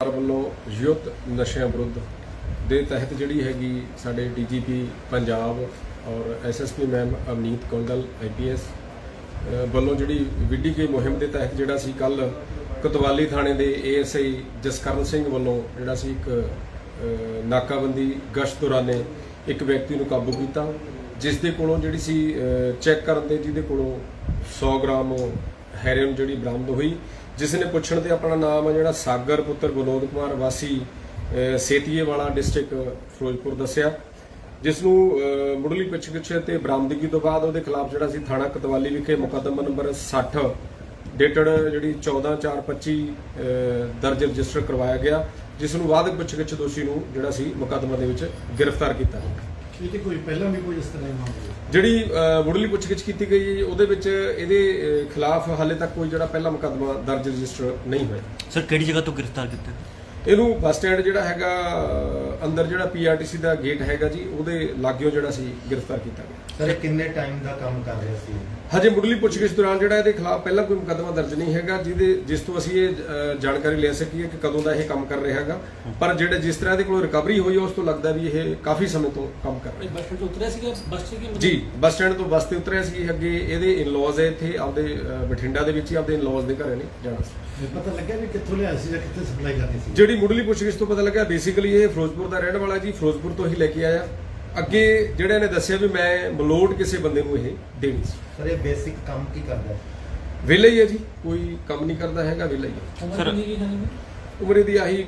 ਸਰਕਾਰ ਵੱਲੋਂ ਯੁੱਧ ਨਸ਼ਿਆਂ ਵਿਰੁੱਧ ਦੇ ਤਹਿਤ ਜਿਹੜੀ ਹੈਗੀ ਸਾਡੇ ਡੀਜੀਪੀ ਪੰਜਾਬ ਔਰ SSP ma'am Avneet Kondal, IPS ਵੱਲੋਂ ਜਿਹੜੀ ਵਿੱਢੀ ਗਈ ਮੁਹਿੰਮ ਦੇ ਤਹਿਤ ਜਿਹੜਾ ਸੀ ਕੱਲ ਕਤਵਾਲੀ ਥਾਣੇ ਦੇ ਏਐਸਆਈ ਜਸਕਰਨ ਸਿੰਘ ਵੱਲੋਂ ਜਿਹੜਾ ਸੀ ਇੱਕ ਨਾਕਾਬੰਦੀ ਗਸ਼ਤ ਦੌਰਾਨੇ ਇੱਕ ਵਿਅਕਤੀ ਨੂੰ ਕਾਬੂ ਕੀਤਾ, ਜਿਸ ਦੇ ਕੋਲੋਂ ਜਿਹੜੀ ਸੀ ਚੈੱਕ ਕਰਨ ਦੇ ਜਿਹਦੇ ਕੋਲੋਂ 100 ਗ੍ਰਾਮ ਹੈਰੋਇਨ ਜਿਹੜੀ ਬਰਾਮਦ ਹੋਈ ਜਿਸ ਨੇ ਪੁੱਛਣ ਤੇ ਆਪਣਾ ਨਾਮ ਆ ਜਿਹੜਾ ਸਾਗਰ ਪੁੱਤਰ ਵਿਨੋਦ ਕੁਮਾਰ ਵਾਸੀ ਸੇਤੀਏ ਵਾਲਾ ਡਿਸਟ੍ਰਿਕਟ ਫਿਰੋਜ਼ਪੁਰ ਦੱਸਿਆ। ਜਿਸ ਨੂੰ ਮੁੱਢਲੀ ਪੁੱਛਗਿੱਛ ਤੇ ਬਰਾਮਦਗੀ ਤੋਂ ਬਾਅਦ ਉਹਦੇ ਖਿਲਾਫ ਜਿਹੜਾ ਸੀ ਥਾਣਾ ਕਤਵਾਲੀ ਵਿਖੇ ਮੁਕੱਦਮਾ ਨੰਬਰ 60 ਡੇਟਡ ਜਿਹੜੀ 14425 ਅਹ, ਦਰਜ ਰਜਿਸਟਰ ਕਰਵਾਇਆ ਗਿਆ ਜਿਸ ਨੂੰ ਬਾਅਦ ਪੁੱਛਗਿੱਛ ਦੋਸ਼ੀ ਨੂੰ ਜਿਹੜਾ ਸੀ ਮੁਕੱਦਮਾ ਦੇ ਵਿੱਚ ਗ੍ਰਿਫਤਾਰ ਕੀਤਾ ਇਹ ਤੇ ਕੋਈ ਪਹਿਲਾਂ ਵੀ ਕੋਈ ਇਸ ਤਰ੍ਹਾਂ ਦੀ ਮਾਮਲਾ ਜਿਹੜੀ ਮੁੱਢਲੀ ਪੁੱਛਗਿੱਛ ਕੀਤੀ ਗਈ ਉਹਦੇ ਵਿੱਚ ਇਹਦੇ ਖਿਲਾਫ ਹਾਲੇ ਤੱਕ ਕੋਈ ਜਿਹੜਾ ਪਹਿਲਾ ਮੁਕੱਦਮਾ ਦਰਜ ਰਜਿਸਟਰ ਨਹੀਂ ਹੋਇਆ। ਸਰ ਕਿਹੜੀ ਜਗ੍ਹਾ ਤੋਂ ਗ੍ਰਿਫਤਾਰ ਕੀਤਾ? ਇਹਨੂੰ ਬੱਸ ਸਟੈਂਡ ਜਿਹੜਾ ਹੈਗਾ ਅੰਦਰ ਜਿਹੜਾ ਪੀਆਰਟੀਸੀ ਦਾ ਗੇਟ ਹੈਗਾ ਜੀ ਉਹਦੇ ਲਾਗਿਓ ਜਿਹੜਾ ਸੀ ਗ੍ਰਿਫਤਾਰ ਕੀਤਾ ਗਿਆ। ਸਰ ਇਹ ਕਿੰਨੇ ਟਾਈਮ ਦਾ ਕੰਮ ਕਰ ਰਿਹਾ ਸੀ? ਹਜੇ ਮੁੱਢਲੀ ਪੁੱਛਗਿੱਛ ਦੌਰਾਨ ਜਿਹੜਾ ਇਹਦੇ ਖਿਲਾਫ ਪਹਿਲਾਂ ਕੋਈ ਮੁਕੱਦਮਾ ਦਰਜ ਨਹੀਂ ਹੈਗਾ ਜਿਹਦੇ ਜਿਸ ਤੋਂ ਅਸੀਂ ਇਹ ਜਾਣਕਾਰੀ ਲੈ ਸਕੀਏ ਕਿ ਕਦੋਂ ਦਾ ਇਹ ਕੰਮ ਕਰ ਰਿਹਾ ਹੈਗਾ। ਪਰ ਜਿਹੜੇ ਜਿਸ ਤਰ੍ਹਾਂ ਇਹਦੇ ਕੋਲ ਰਿਕਵਰੀ ਹੋਈ ਹੈ ਉਸ ਤੋਂ ਲੱਗਦਾ ਵੀ ਇਹ ਕਾਫੀ ਸਮੇਂ ਤੋਂ ਕੰਮ ਕਰ ਰਿਹਾ। ਬੱਸ ਸਟੈਂਡ ਤੋਂ ਉਤਰਿਆ ਸੀਗਾ? ਬੱਸ ਚ ਕਿ ਜੀ ਬੱਸ ਸਟੈਂਡ ਤੋਂ ਬੱਸ ਤੇ ਉਤਰਿਆ ਸੀ ਅੱਗੇ ਇਹਦੇ ਇਨ-ਲॉज ਹੈ ਇੱਥੇ ਆਪਦੇ ਬਠਿੰਡਾ ਦੇ ਵਿੱਚ ਹੀ ਆਪਦੇ ਇਨ-ਲॉज ਦੇ ਘਰੇ ਨੇ ਜਾਣਾ ਸੀ। ਇਹ ਪਤਾ ਲੱਗਿਆ ਵੀ ਕਿੱਥੋਂ ਲਿਆ ਸੀ ਜਾਂ ਕਿੱਥੇ ਸਪਲਾਈ ਕਰਨੀ ਸੀ? ਜਿਹੜੀ ਮੁੱਢਲੀ ਪੁੱਛਗਿੱਛ ਤੋਂ ਪਤਾ ਲੱਗਾ ਬੇਸਿਕਲੀ ਇਹ ਫਿਰੋਜ਼ਪੁਰ ਦਾ ਰਹਿਣ ਵਾਲਾ ਜੀ ਫਿਰੋਜ਼ਪੁਰ ਤੋਂ ਹੀ ਲੈ ਕੇ ਆਇਆ। ਅੱਗੇ ਜਿਹੜੇ ਨੇ ਦੱਸਿਆ ਵੀ ਮੈਂ ਮਲੋਟ ਕਿਸੇ ਬੰਦੇ ਨੂੰ ਇਹ ਦੇਣੀ ਸੀ। ਸਰ ਇਹ ਬੇਸਿਕ ਕੰਮ ਕੀ ਕਰਦਾ ਹੈ? ਵਿਹਲਾ ਹੀ ਹੈ ਜੀ ਕੋਈ ਕੰਮ ਨਹੀਂ ਕਰਦਾ ਹੈਗਾ ਵਿਹਲਾ ਹੀ ਸਰ- ਉਮਰ ਦੀ ਆਹੀ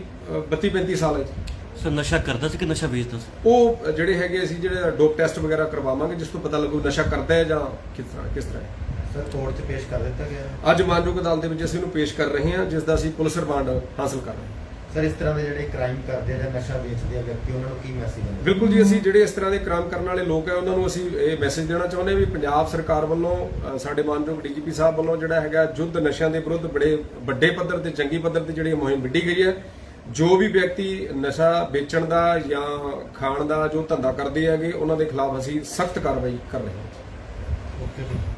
32 35 ਸਾਲ ਹੈ ਜੀ। ਸਰ ਨਸ਼ਾ ਕਰਦਾ ਸੀ ਕਿ ਨਸ਼ਾ ਵੇਚਦਾ ਸੀ? ਉਹ ਜਿਹੜੇ ਹੈਗੇ ਅਸੀਂ ਜਿਹੜੇ ਡੋਪ ਟੈਸਟ ਵਗੈਰਾ ਕਰਵਾਵਾਂਗੇ ਜਿਸ ਤੋਂ ਪਤਾ ਲੱਗੂ ਨਸ਼ਾ ਕਰਦਾ ਹੈ ਜਾਂ ਕਿਸ ਤਰ੍ਹਾਂ ਕਿਸ ਤਰ੍ਹਾਂ ਹੈ। ਸਰ ਕੋਰਟ 'ਚ ਪੇਸ਼ ਕਰ ਦਿੱਤਾ ਗਿਆ। ਅੱਜ ਮਾਨਯੋਗ ਅਦਾਲਤ ਦੇ ਵਿੱਚ ਅਸੀਂ ਉਹਨੂੰ ਪੇਸ਼ ਕਰ ਰਹੇ ਹਾਂ ਜਿਸ ਦਾ ਅਸੀਂ ਪੁਲਿਸ ਰਿਮਾਂਡ ਹਾਸਲ ਕਰ ਰਹੇ ਹਾਂ। ਸਰ ਇਸ ਤਰ੍ਹਾਂ ਦੇ ਜਿਹੜੇ ਕ੍ਰਾਈਮ ਕਰਦੇ ਆ ਜਾਂ ਨਸ਼ਾ ਵੇਚਦੇ ਆ ਵਿਅਕਤੀ ਉਹਨਾਂ ਨੂੰ ਕੀ ਮੈਸੇਜ ਦਿੰਦੇ ਬਿਲਕੁਲ ਜੀ ਅਸੀਂ ਜਿਹੜੇ ਇਸ ਤਰ੍ਹਾਂ ਦੇ ਕ੍ਰਾਈਮ ਕਰਨ ਵਾਲੇ ਲੋਕ ਹੈ ਉਹਨਾਂ ਨੂੰ ਅਸੀਂ ਇਹ ਮੈਸੇਜ ਦੇਣਾ ਚਾਹੁੰਦੇ ਹਾਂ ਵੀ ਪੰਜਾਬ ਸਰਕਾਰ ਵੱਲੋਂ ਅ, ਸਾਡੇ ਮਾਨਯੋਗ ਡੀਜੀਪੀ ਸਾਹਿਬ ਵੱਲੋਂ ਜਿਹੜਾ ਹੈਗਾ ਯੁੱਧ ਨਸ਼ਿਆਂ ਦੇ ਵਿਰੁੱਧ ਬੜੇ ਵੱਡੇ ਪੱਧਰ ਤੇ ਜੰਗੀ ਪੱਧਰ ਤੇ ਜਿਹੜੀ ਮੁਹਿੰਮ ਵਿੱਢੀ ਗਈ ਹੈ। ਜੋ ਵੀ ਵਿਅਕਤੀ ਨਸ਼ਾ ਵੇਚਣ ਦਾ ਜਾਂ ਖਾਣ ਦਾ ਜੋ ਧੰਦਾ ਕਰਦੇ ਹੈਗੇ ਉਹਨਾਂ ਦੇ ਖਿਲਾਫ ਅਸੀਂ ਸਖਤ ਕਾਰਵਾਈ ਕਰ ਰਹੇ ਹਾਂ। ਓਕੇ